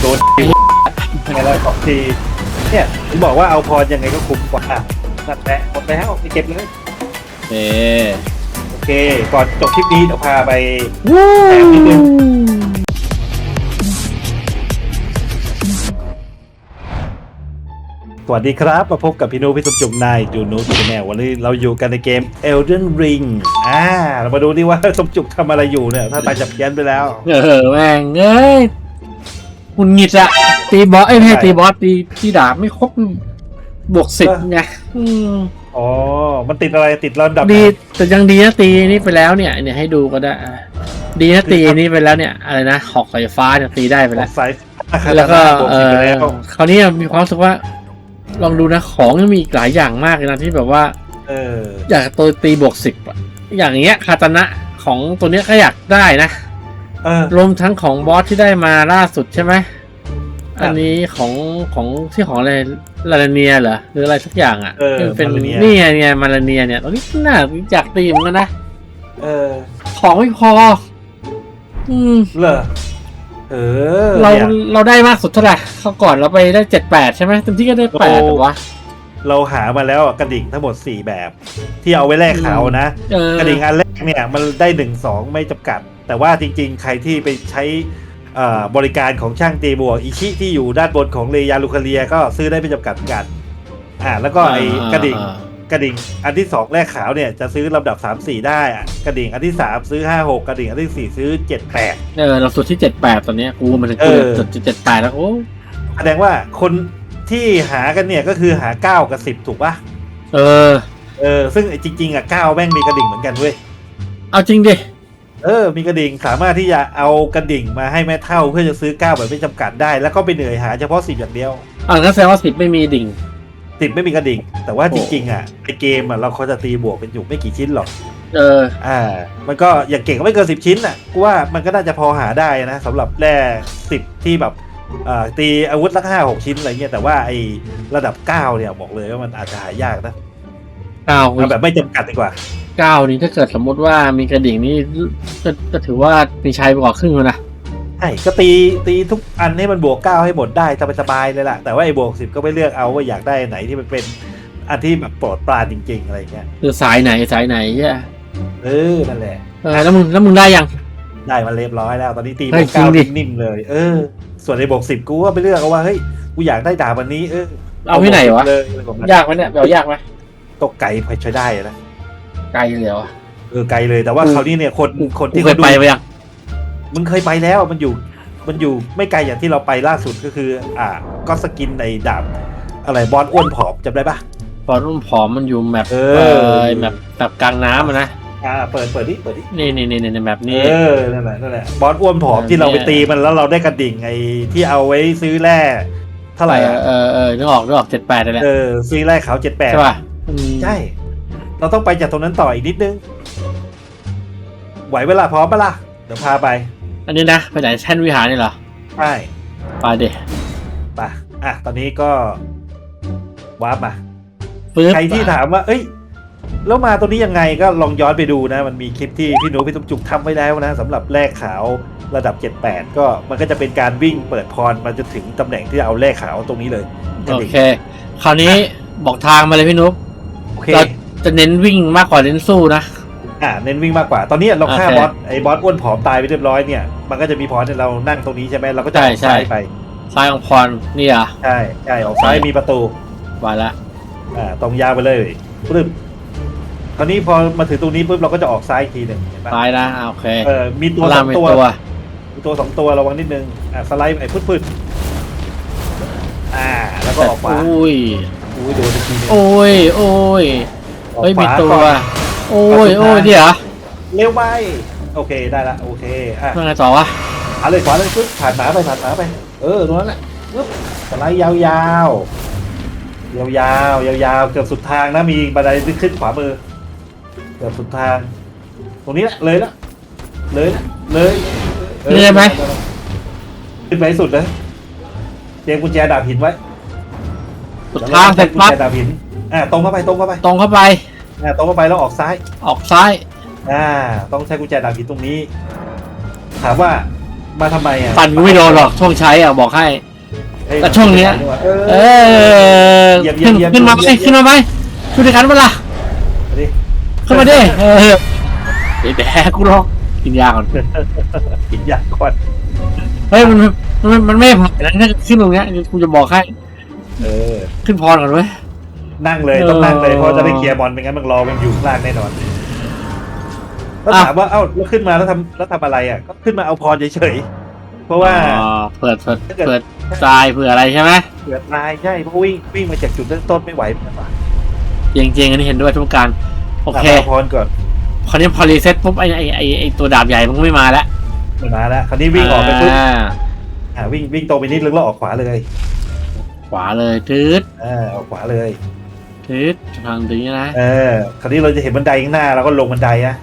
โดนทีไงแล้วสองทีเนี่ยผมบอกว่าเอาพรยังไงก็คุ้มกว่านั่นแหละหมดแล้วไปเก็บเลยเอ๊ะโอเค ก่อนจบคลิปนี้เดี๋ยวพาไปวู้แถมนิดนึง วัสดีครับมาพบกับพี่นุพี่สมจุกนายจูนูจูแนววันนี้เราอยู่กันในเกม Elden Ring อ่าเรามาดูดิว่าสมจุกทำอะไรอยู่เนี่ยถ้าตายจับแยันไปแล้ว เออแม่งเอ้ยคุณหงิดอะตีบอสเอ้ยไม่ใช่ใช่ตีบอสตีที่ดาบไม่ครบบวกสิบเออไงอืมอ๋อ มันติดอะไรติดลำดับดีแต่ยังดีนะตีนี่ไปแล้วเนี่ยเนี่ยให้ดูก็ได้อะดีนะตีนี่ไปแล้วเนี่ยอะไรนะหอกสายฟ้าเนี่ยตีได้ไปขอแล้วงสายแล้วก็บวกเอสิบอไปแล้วคราวนี้มีความรู้สึกว่า ลองดูนะของยังมีอีกหลายอย่างมากเลยนะที่แบบว่าเอออยากตัวตีบวกสิบอะอย่างเงี้ยคาตานะของตัวเนี้ยก็อยากได้นะเออรวมทั้งของบอสที่ได้มาล่าสุดใช่ไหมครับอันนี้ของของที่ของอะไรลาลาเนียเหรอหรืออะไรสักอย่างอะเออที่เป็นมาลาเนียนี่ไงเนี่ยมาลาเนียเนี่ยตอนนี้น่าอยากตีเหมือนกันนะเออ ของไม่พอ อืมเหรอ เออเรานี่ยเราได้มากสุดเท่าไหร่เขาก่อนเราไปได้เจ็ดแปดใช่ไหมเต็มที่ก็ได้แปดโอ้แต่วะเราหามาแล้วอะกระดิ่งทั้งหมด 4 แบบ ที่เอาไว้แลกขาวนะ เออกระดิ่งอันแรกเนี่ยมันได้หนึ่งสองไม่จำกัด แต่ว่าจริงๆ ใครที่ไปใช้เอ่อบริการของช่างตีบวกอิชิที่อยู่ด้านบนของเลยาลูคาเลียก็ซื้อได้ไม่จำกัดเหมือนกัน อ่าแล้วก็ไอ้กระดิ่ง อ่า กระดิ่งอันที่ 2 แรกขาวเนี่ยจะซื้อลำดับ 3 4 ได้อะกระดิ่งอันที่ 3 ซื้อ 5 6 กระดิ่งอันที่ 4 ซื้อ 7 8 เออเราสุดที่เจ็ดแปดตอนเนี้ยกูมันถึงเอกูอจุดเจ็ดแปดแล้วโอ้แสดงว่าคนที่หากันเนี่ยก็คือหา 9 กับ 10 ถูกปะเออ เออซึ่งไอ้จริงๆอะ9แม่งมีกระดิ่งเหมือนกันเว้ย เอาจริงดิเออ มีกระดิ่งสามารถที่จะเอากระดิ่งมาให้แม่เท่าเพื่อจะซื้อก้าวแบบไม่จำกัดได้ แล้วก็ไปเหนื่อยหาเฉพาะสิบอย่างเดียว อ่างั้นแสดงว่าสิบไม่มีดิ่ง สิบไม่มีกระดิ่ง แต่ว่าโอ้จริงๆอะในเกมอะเราเขาจะตีบวกเป็นอยู่ไม่กี่ชิ้นหรอก เออ อ่า มันก็อย่างเก่งก็ไม่เกินสิบชิ้นอะกูว่ามันก็น่าจะพอหาได้นะสำหรับแร่สิบที่แบบอ่าตีอาวุธสักห้าหกชิ้นอะไรเงี้ยแต่ว่าไอ้ระดับเก้าเนี่ยบอกเลยว่ามันอาจจะหายากนะเก้าเอาแบบไม่จำกัดดีกว่าเก้านี่ถ้าเกิดสมมติว่ามีกระดิ่งนี่ก็ก็ถือว่ามีชัยไปกว่าครึ่งแล้วนะ ใช่ก็ตีตีทุกอันให้มันบวกเก้าให้หมดได้สบายๆเลยล่ะ แต่ว่าไอ้บวกสิบก็ไม่เลือกเอาว่าอยากได้อันไหนที่มันเป็นอันที่แบบโปรดปรานจริง ๆ อะไรเงี้ยคือสายไหนสายไหนเหี้ยเออนั่นแหละเออแล้วมึงแล้วมึงได้ยัง ได้มาเรียบร้อยแล้ว ตอนนี้ตีบเฮ้วยกเก้าจริงดินิ่มๆเลย เออ ส่วนในบวกสิบกูว่าไปเลือกเอาว่าเฮ้ยกูอยากได้ดาบวันนี้เออเอาที่ไหนวะเลยอะไรประมาณยากไหมเนี่ยแบบยากไหมตกไก่พอใช้ได้นะไกลเลยเหรอเออไกลเลยแต่ว่ากูคราวนี้เนี่ยคนคนกูที่เคยขาดูไปไปยัง มึงเคยไปแล้วมันอยู่มันอยู่ไม่ไกลอย่างที่เราไปล่าสุดก็คือ อ่าก็สกินในดาบอะไรบอสอ้วนผอมจำได้ปะ ตอนรุ่นผอมมันอยู่แมปเอเอออแบบแบบกลางน้ำอะนะอ่าเปิดเปิดดิเปิดดินี่นี่นี่ในแบบนี้ เออนั่นแหละนั่นแหละบอสอ้วนผอมเออที่เราไปเนี่ยตีมันแล้วเราได้กระดิ่งไอ้ที่เอาไว้ซื้อแร่เท่าไหร่เออะอเออเออนึกออกนึกออกเจ็ดแปดเลยแหละเออซื้อแร่ขาวเจ็ดแปด ใช่ป่ะอืมใช่ เราต้องไปจากตรงนั้นต่ออีกนิดนึง ไหวเวลาพร้อมปะล่ะ เดี๋ยวพาไป อันนี้นะไปไหนแท่นวิหารนี่เหรอใช่ไปเด็ไปอะตอนนี้ก็วาร์ปมาปึ๊บใครที่ถามว่า เอ้ยแล้วมาตัวนี้ยังไงก็ลองย้อนไปดูนะ มันมีคลิปที่พี่หนูพี่ตุ้มจุกทำไว้แล้วนะสำหรับแร่ขาวระดับ 78 ก็มันก็จะเป็นการวิ่งเปิดพรมาจนถึงตำแหน่งที่จะเอาแร่ขาวตรงนี้เลยโอเค คราวนี้บอกทางมาเลยพี่นุ๊กโอเคเราจะเน้นวิ่งมากกว่าเน้นสู้นะ อ่าเน้นวิ่งมากกว่า ตอนนี้เราฆ่าโอเคบอสไอ้บอสอ้วนผอมตายไปเรียบร้อยเนี่ย มันก็จะมีพรให้เรานั่งตรงนี้ใช่ไหมเราก็จะออกใช่ซ้ายใช่ไป ซ้ายของพรนี่อะใช่ใช่ออกซ้ายมีประตูมาละอ่าตรงยาวไปเลยปึ๊บคราวนี้พอมาถึงตรงนี้ปุ๊บเราก็จะออกซ้ายอีกทีหนึ่งเห็นปะซ้ายนะอะโอเคเออมีตัวสล่าองเป็นตัวตัวมีตัวสองตัวระวังนิดนึงอ่าสไลด์ไอ้พืดๆอ่า แล้วก็ออกขวาอุ้ยอุ้ยโดนอีกทีหนึงโอ้ยโอ้ยออกเฮ้ยขมีวาตัว ก่อนโอ้ยเอาสุดท้ายโอ้ยเดี๋ยวเร็วไปโอเคได้ละโอเคอะยังไงต่อวะขวาเลยขวาเลยปึ๊บผ่านหมาไปผ่านหมาไป เออตรงนั้นแหละปึ๊บสไลด์ยาวๆยาวๆยาวๆยาวๆเกือบสุดทางนะมีบันไดขึ้นขวามือเกือบสุดทาง ตรงนี้แหละเลยละเลยละเลยออเรียไหมขึ้นไปให้สุดเลยเตรียมกุญแจดาบหินไว้สุดทางเสร็จกุญปั๊บแจดาบหินอ่าตรงเข้าไปตรงเข้าไป ตรงเข้าไป อ่าตรงเข้าไปแล้วออกซ้าย ออกซ้าย อ่า ต้องใช้กุญแจดาบหินตรงนี้ ถามว่ามาทำไมอะฟันกูไม่โดนหรอกช่วงใช้อะบอกให้เอ้ยแต่ช่วงเนี้ย เอเอออเหยียบเหยียขึ้บนเหยียบขึ้นมาไหมเหยียบขึ้นมาไหมช่วยด้วยกันเปะล่าเอาดิขึ้นมาดิเออเดี๋ยวแดกกูหรอกกินยาก่อนกินยาก่อนเฮ้ยมันมันมันไม่ผ่านนะถ้าขึ้นตรงเนี้ยกูจะบอกให้เออ ขึ้นพรก่อนเว้ย นั่งเลยต้องนั่งเลยเพราะจะได้เคลียร์บอลไม่งั้นมึงรอมันอยู่ข้างล่างแน่นอนแล้วอะถามว่าเอ้าแล้วขึ้นมาแล้วทำแล้วทำอะไรอะ ก็ขึ้นมาเอาพรเฉยๆเพราะว่าอ๋อเปิดเปิดเปิดทรายเผื่ออะไรใช่ไหมเผื่อตายใช่เพราะวิ่งวิ่งมาจากจุดเริ่มต้นไม่ไหวเหมือนกันว่ะจริงจริงๆอันนี้เห็นด้วยทุกการโอเคเอาพรก่อนคราวนี้พอรีเซ็ตปุ๊บไอ้ไอ้ไอ้ไอ้ตัวดาบใหญ่มันก็ไม่มาแล้วมาแล้วคราวนี้วิ่งออกไปปุ๊บาอ่าวิ่งวิ่งตรงไปนิดแล้วก็ออกขวาเลย ขวาเลยทืดอ่าออกขวาเลย ทืดทางตรงนี้นะเออ คราวนี้เราจะเห็นบันไดข้างหน้าเราก็ลงบันไดอะ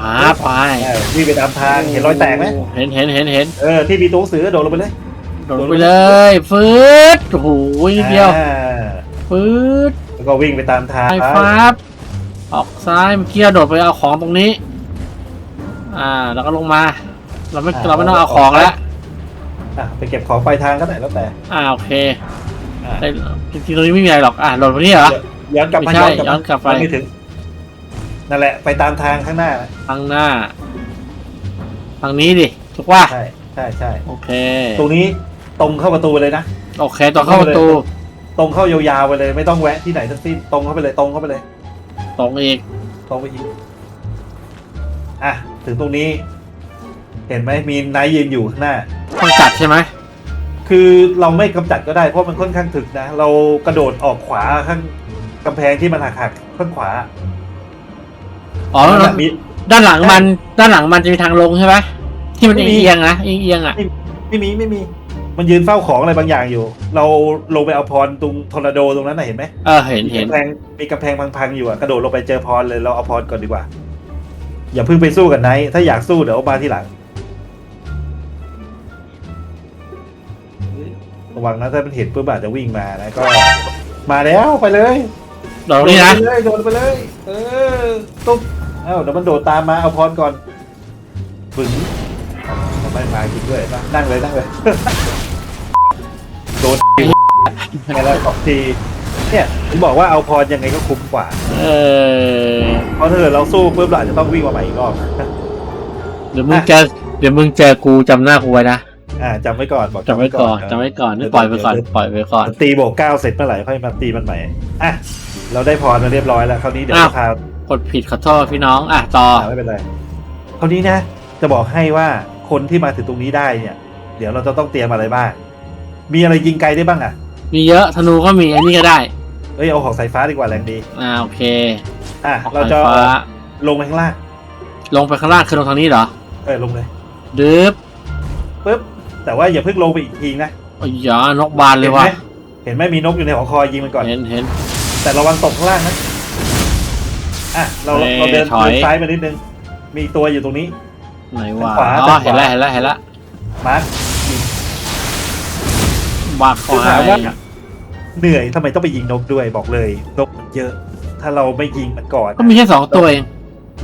ผาไปเออวิ่งไปตามทางเห็นรอยแตกไหมเห็นเห็นเห็นเห็นเออที่มีตัวหนังสือโดดลงไปเลยโดดไปเลยฟืดโอ้โหนิดเดียวอ่าฟืดแล้วก็วิ่งไปตามทางไฟฟ้าบออกซ้ายเมื่อกี้โดดไปเอาของตรงนี้ อ่า แล้วก็ลงมา เราไม่เราไม่ต้องเอาของแล้วอะไปเก็บของปลายทางก็ได้แล้วแต่ อ่าโอเค อะได้จริงๆตรงนี้ไม่มีอะไรหรอกอ่าโดดไปนี่เหรอ ย้อนกลับมาไม่ใช่ย้อนกลับย้อนกลับไปไม่ถึง นั่นแหละ ไปตามทางข้างหน้า ทางหน้า ทางนี้ดิถูกว่าใช่ ใช่ใช่ โอเค ตรงนี้ตรงเข้าประตูเลยนะ โอเคต่อเข้าประตูตรงเข้ายาวๆไปเลย ไม่ต้องแวะที่ไหนทั้งสิ้น ตรงเข้าไปเลย ตรงเข้าไปเลย ตรงอีกตรงไปอีกอะ ถึงตรงนี้ เห็นไหมมีนายยืนอยู่ข้างหน้า ต้องจัดใช่ไหม คือเราไม่กำจัดก็ได้เพราะมันค่อนข้างถึกนะ เรากระโดดออกขวาข้างกำแพงที่มันหักหักๆข้างขวาอ๋อนั่นน่ะมี ด้านหลังมันด้านหลังมันจะมีทางลงใช่ไหมที่มันไม่เอีมียงๆนะเอียงๆอะไม่มีไม่มี มันยืนเฝ้าของอะไรบางอย่างอยู่ เราลงไปเอาพรตรงทอร์นาโดตรงนั้นน่ะเห็นไหมเออเห็นมีเห็นกำแพงมีกำแพงพังๆอยู่อะกระโดดลงไปเจอพรเลยเราเอาพรก่อนดีกว่า อย่าเพิ่งไปสู้กับไนท์ถ้าอยากสู้เดี๋ยวเอามาทีหลัง ระวังนะถ้ามันเห็นปุ๊บอาจจะวิ่งมานะก็มาแล้วไปเลยโดดตรงนี้นะโดดไปเลยโดดไปเลย เออตุ๊บเอ้าเดี๋ยวมันโดดตามมาเอาพรก่อนบึ้งทำไมมาจริงด้วยนะนั่งเลยนั่งเลย โดนทีไงแล้วสองทีเนี่ยผมบอกว่าเอาพรยังไงก็คุ้มกว่า เออเพราะถ้าเกิดเราสู้ปุ๊บเราอาจจะต้องวิ่งมาใหม่อีกรอบเดี๋ยวมึงเจอเดี๋ยวมึงเจอกูจำหน้ากูไว้นะ อ่าจำไว้ก่อนบอกจำไว้ก่อนจำไว้ก่อนนี่ปล่อยไปก่อนปล่อยไปก่อน ตีโบกเก้าเสร็จเมื่อไหร่ค่อยมาตีมันใหม่อะเราได้พรมาเรียบร้อยแล้วคราวนี้เดี๋ยวอ้าวจะพากดผิดขอโทษพี่น้องอะต่ออ่าไม่เป็นไรคราวนี้นะ จะบอกให้ว่าคนที่มาถึงตรงนี้ได้เนี่ย เดี๋ยวเราจะต้องเตรียมอะไรบ้าง มีอะไรยิงไกลได้บ้างอะ มีเยอะธนูก็มีอันนี้ก็ได้เอ้ยเอาของสายฟ้าดีกว่าแรงดี อ่าโอเค อะออกเราจะไฟฟ้าลงไปข้างล่าง ลงไปข้างล่างคือลงทางนี้เหรอ เออลงเลยดึบปุ๊บ แต่ว่าอย่าเพิ่งลงไปอีกทีนะโอ้ยอย่านกบานเลยว่ะห็นไหมเห็นไหมมีนกอยู่ในหอคอยยิงมันก่อน เห็นเห็น แต่ระวังตกข้างล่างนะ อะ เราเอ้ยเราเดินถอย เดินซ้ายมานิดนึง มีตัวอยู่ตรงนี้ ไหนวะขวาอ๋อทางขวา เห็นแล้วเห็นแล้วเห็นแล้วมาร์คบากคือควาถามว่ายเหนื่อยทำไมต้องไปยิงนกด้วยบอกเลย นกมันเยอะ ถ้าเราไม่ยิงมันก่อนก็มีแค่สองตัวเอง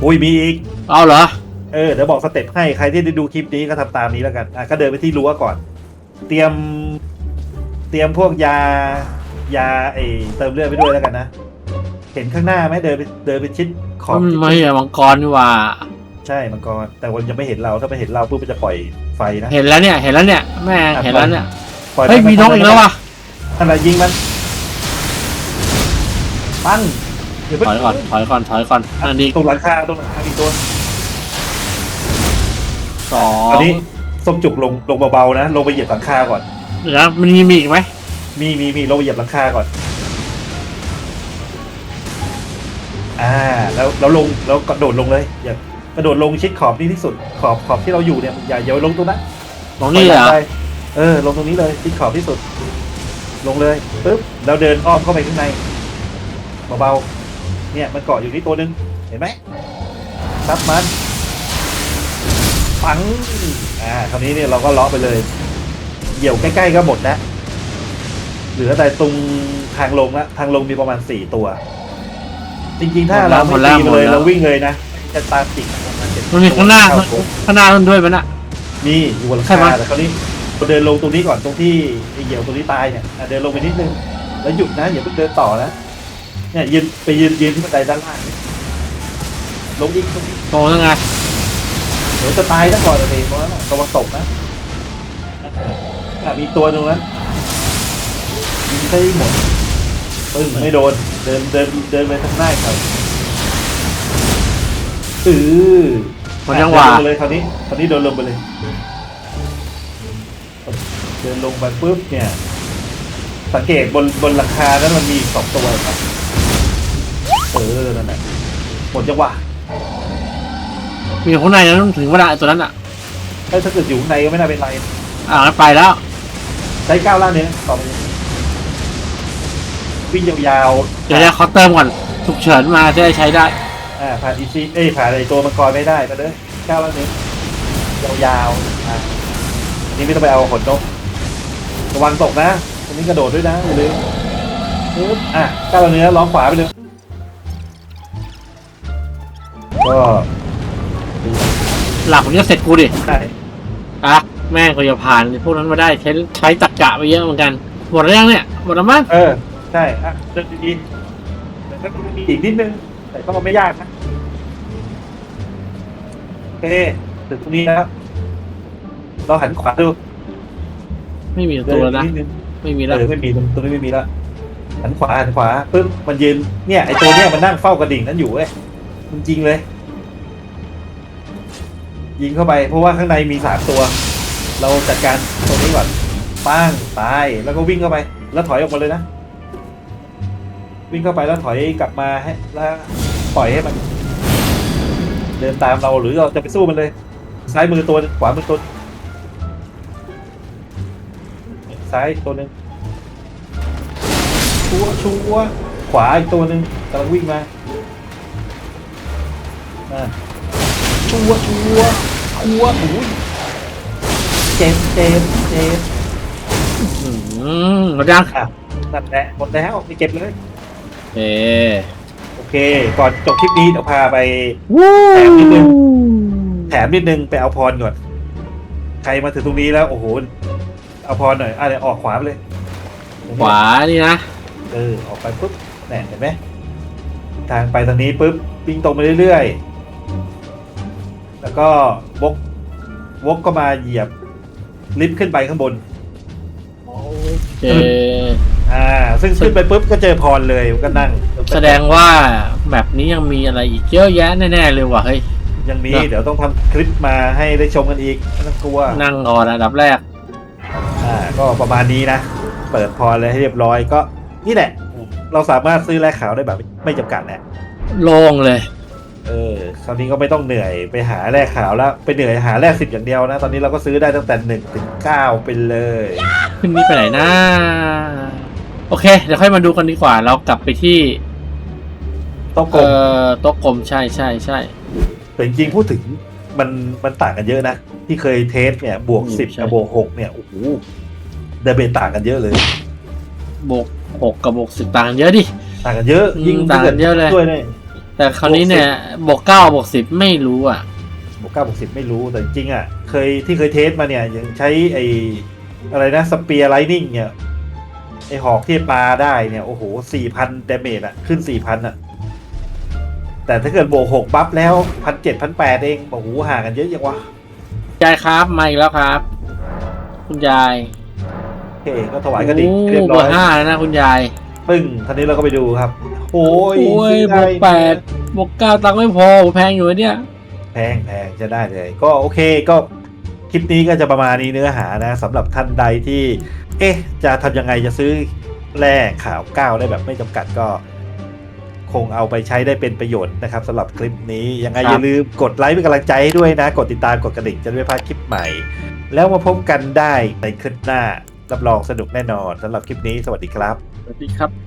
อุ้ยมีอีก เอาเหรอ เออเดี๋ยวบอกสเต็ปให้ใครที่ได้ดูคลิปนี้ก็ทำตามนี้แล้วกันอะก็เดินไปที่รั้วก่อน เตรียม เตรียมพวกยายาไอเติมเลือดไปด้วยแล้วกันนะ เห็นข้างหน้าไหมเดินไปเดินไปชิดขอบมันไม่ใช่มังกรนี่หว่า ใช่มังกร แต่วันยังไม่เห็นเราถ้าไม่เห็นเราปุ๊บมันจะปล่อยไฟนะ เห็นแล้วเนี่ย เห็นแล้วเนี่ยแม่งเห็นแล้วเนี่ยปล่อยเฮ้ยมีนกอีกแล้วว่ะนั่นแหละยิงมันปั้งเดี๋ยวเพิ่งถอยก่อนถอยก่อนถอยก่อนอันนี้ตรงหลังคาตรงหลังคาอีกตัว สอตอนงนี้ส้มจุกลงลงเบาๆนะ ลงไปเหยียบหลังคาก่อน เดี๋ยวนะมันมีมีอีกไหมมีมีมีลงไปเหยียบหลังคาก่อน อ่า แล้วแล้วลงแล้วกระโดดลงเลย อย่ากระโดดลงชิดขอบนี่ที่สุด ขอบขอบที่เราอยู่เนี่ยอย่าอย่าลงตรงนั้นตรงนี้เหรอไปเออ ลงตรงนี้เลยชิดขอบที่สุด ลงเลยปึ๊บแล้วเดินอ้อมเข้าไปข้างในเบาๆเนี่ยมันเกาะอยู่ที่ตัวหนึงเห็นไหมซับมัน ปัง อ่า คราวนี้เนี่ยเราก็เลาะไปเลย เหยี่ยวใกล้ๆก็หมดแล้ว เหลือแต่ตรงทางลงละ ทางลงมีประมาณสี่ตัว จริงๆ ถ้าเราไม่ตีไปเลยเราวิ่งเลยนะ จะตามติดประมาณเจ็ดมันมีข้างหน้าเข้โค้งข้างหน้ามันด้วยมันอะมีอยู่บนหลังใช่ไหมคาแต่คราวนี้เราเดินลงตรงนี้ก่อนตรงที่ไอ้เหยี่ยวตรงนี้ตายเนี่ยอะเดินลงไปนิดนึงแล้วหยุดนะอย่าเพิ่งเดินต่อนะเนี่ยยืนไปยืนยืนที่บันไดด้านล่างลงอีกลงอีกโตยังไง เดี๋ยวจะตายซะก่อนเลยเพราะว่าตะวันตกนะอะมีตัวตรงนั้นยิงได้หมดปึ้งไม่โดน เดินเดินเดินไปทางหน้าเขาอือมันยังหวาเดินลงไปเลยคราวนี้คราวนี้เดินลงไปเลย เดินลงไปปุ๊บเนี่ย สังเกตบนบนหลังคานั้นมันมีสองตัวครับ เออนั่นแหละหมดจังหวะ มีข้างในนั้นถึงเวลาตัวนั้นอะถ้าถ้าเกิดอยู่ข้างในก็ไม่น่าเป็นไรอ่างั้นไปแล้ว ใช้ก้าวล่างเนี้ยต่อไปวิ่งยาวๆเดี๋ยวจะขอเติมก่อนฉุกเฉินมาจะได้ใช้ได้ อ่าผ่านอีซีเอ้ยผ่านไอตัวมังกรไม่ได้มาเลยก้าวล่างเนี้ยยาวๆอะอันนี้ไม่ต้องไปเอาขนนกระวังตกนะอันนี้กระโดดด้วยนะอย่าลืมปึ๊บอะก้าวล่างเนี้ยล้อมขวาไปเลยก็ หลักผมจะเสร็จกูดิได้อะแม่งก็จะผ่านพวกนั้นมาได้ใช้ใช้ตักกะไปเยอะเหมือนกัน หมดแล้วยังเนี่ย หมดแล้วมั้งเออ ใช่อะเดินดีๆแต่ก็มีอีกนิดนึง แต่ก็ไม่ยากนะโอเคถึงตรงนี้แล้ว เราหันขวาดูไม่มีเดิตัวนแล้วนะ นิดนึงไม่มีเอแล้วอไม่มีตรงตรงนี้ไม่มีแล้วหันขวาหันขวาปึ๊บมันยืนเนี่ยไอตัวเนี้ยมันนั่งเฝ้ากระดิ่งนั้นอยู่เว้ยจริงๆเลย ยิงเข้าไป เพราะว่าข้างในมีสามตัว เราจัดการตรงนี้ก่อนป้างตายแล้วก็วิ่งเข้าไป แล้วถอยออกมาเลยนะ วิ่งเข้าไปแล้วถอยกลับมาให้แล้วปล่อยให้มัน เดินตามเราหรือเราจะไปสู้มันเลย ซ้ายมือตัวหนึ่งขวามือตัวซ้ายตัวหนึ่งชัวชัวขวาอีกตัวหนึ่งกำลังวิ่งมานั่น ชัวร์ชัวร์ชัวโอ้ยเจ็บเจ็บเจ็บอืมหมดยังอะนั่นแหละหมดแล้วไปเก็บเลย เอ๊โอเค ก่อนจบคลิปนี้เดี๋ยวพาไป วู้แถมนิดนึง แถมนิดนึงไปเอาพรก่อนใครมาถึงตรงนี้แล้วโอ้โหเอาพรหน่อยอะเดี๋ยวออกขวาไปเลยขวานี่นะ เออออกไปปุ๊บแหน่เห็นไหมทางไปทางนี้ปุ๊บวิ่งตรงไปเรื่อย แล้วก็วกวกก็มาเหยียบลิฟต์ขึ้นไปข้างบน โอเคอ่า ซึ่งขึ้นไปปุ๊บก็เจอพรเลยก็นั่งแสดงว่าแบบนี้ยังมีอะไรอีกเยอะแยะแน่ๆเลยว่ะเฮ้ย ยังมีเนอะเดี๋ยวต้องทำคลิปมาให้ได้ชมกันอีกไม่ต้องกลัว นั่งก่อนอันดับแรก อ่าก็ประมาณนี้นะ เปิดพอเลยให้เรียบร้อยก็นี่แหละ เราสามารถซื้อแลกขาวได้แบบไม่จำกัดแหละ โล่งเลย เออคราวนี้ก็ไม่ต้องเหนื่อยไปหาแลกขาวแล้วไปเหนื่อยหาแลกสิบอย่างเดียวนะ ตอนนี้เราก็ซื้อได้ตั้งแต่หนึ่งถึงเก้าไปเลย ขึ้นนี้ไปไหนนะโอเค เดี๋ยวค่อยมาดูกันดีกว่า เรากลับไปที่โต๊ะกลเอ่มอโต๊ะกลมใช่ใช่ใช่ แต่จริงๆพูดถึงมันมันต่างกันเยอะนะ ที่เคยเทสเนี่ยบวกสิบกับบวกหกเนี่ยโอ้โหเดเบตต่างกันเยอะเลย บวกหกกับบวกสิบต่างกันเยอะดิ ต่างกันเยอะอืมยิ่งต่างกันเยอะเลย ด้วยเนี่ย แต่คราวนี้เนี่ยบวกเก้าบวกสิบไม่รู้อะบวกเก้าบวกสิบไม่รู้แต่จริงๆอะ เคยที่เคยเทสมาเนี่ยยังใช้ไอ้อะไรนะสเปียร์ไลนิ่งเนี่ยไอหอกที่ปลาได้เนี่ยโอ้โหสี่พันเดเมจอะ ขึ้นสี่พันอะ แต่ถ้าเกิดบวกหกบัฟแล้วพันเจ็ดพันแปดเองโอ้โหห่างกันเยอะยังวะยายครับมาอีกแล้วครับ คุณยายโอเคก็ถวายกระดิ่งโอ้เรียบเบร้ออยร์ห้าแล้วนะคุณยาย ปึ้งทีนี้เราก็ไปดูครับโอ้ยโอ้ยซื้อบได้วกแปดบวกเก้าตังค์ไม่พอแพงอยู่นะเนี่ย แพงแพงจะได้เลย ก็โอเคก็คลิปนี้ก็จะประมาณนี้เนื้อหานะสำหรับท่านใดที่ เอ๊ะ จะทำยังไงจะซื้อแร่ข่าวก้าวได้แบบไม่จำกัดก็ คงเอาไปใช้ได้เป็นประโยชน์นะครับสำหรับคลิปนี้ยังไงครับ อย่าลืมกดไลค์เป็นกำลังใจให้ด้วยนะ กดติดตามกดกระดิ่งจะได้ไม่พลาดคลิปใหม่ แล้วมาพบกันได้ในคลิปหน้ารับรองสนุกแน่นอนสำหรับคลิปนี้สวัสดีครับ สวัสดีครับ